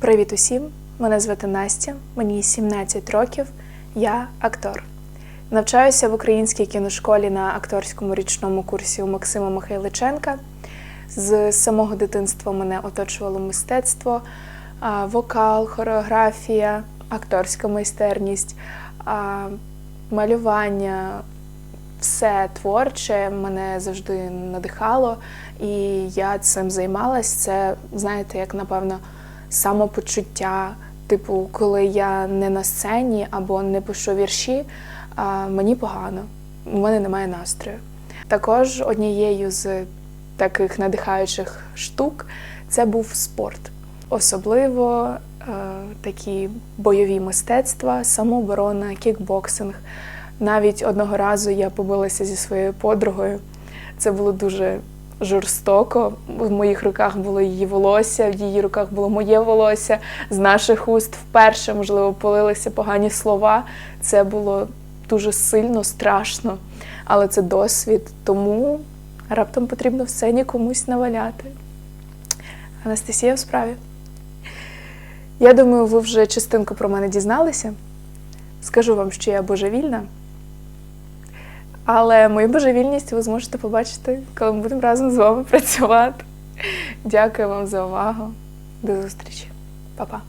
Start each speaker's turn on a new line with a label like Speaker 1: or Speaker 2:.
Speaker 1: Привіт усім! Мене звати Настя, мені 17 років, я актор. Навчаюся в українській кіношколі на акторському річному курсі у Максима Михайличенка. З самого дитинства мене оточувало мистецтво, вокал, хореографія, акторська майстерність, малювання, все творче мене завжди надихало, і я цим займалась. Це, знаєте, як напевно, самопочуття. Типу, коли я не на сцені або не пишу вірші, мені погано, у мене немає настрою. Також однією з таких надихаючих штук це був спорт, особливо е, такі бойові мистецтва, самооборона, кікбоксинг. Навіть одного разу я побилася зі своєю подругою. Це було дуже жорстоко. В моїх руках було її волосся, в її руках було моє волосся. З наших уст вперше, можливо, полилися погані слова. Це було дуже сильно, страшно. Але це досвід, тому раптом потрібно в сцені комусь наваляти. Анастасія в справі. Я думаю, ви вже частинку про мене дізналися. Скажу вам, що я божевільна. Але мою божевільність ви зможете побачити, коли ми будемо разом з вами працювати. Дякую вам за увагу. До зустрічі. Па-па.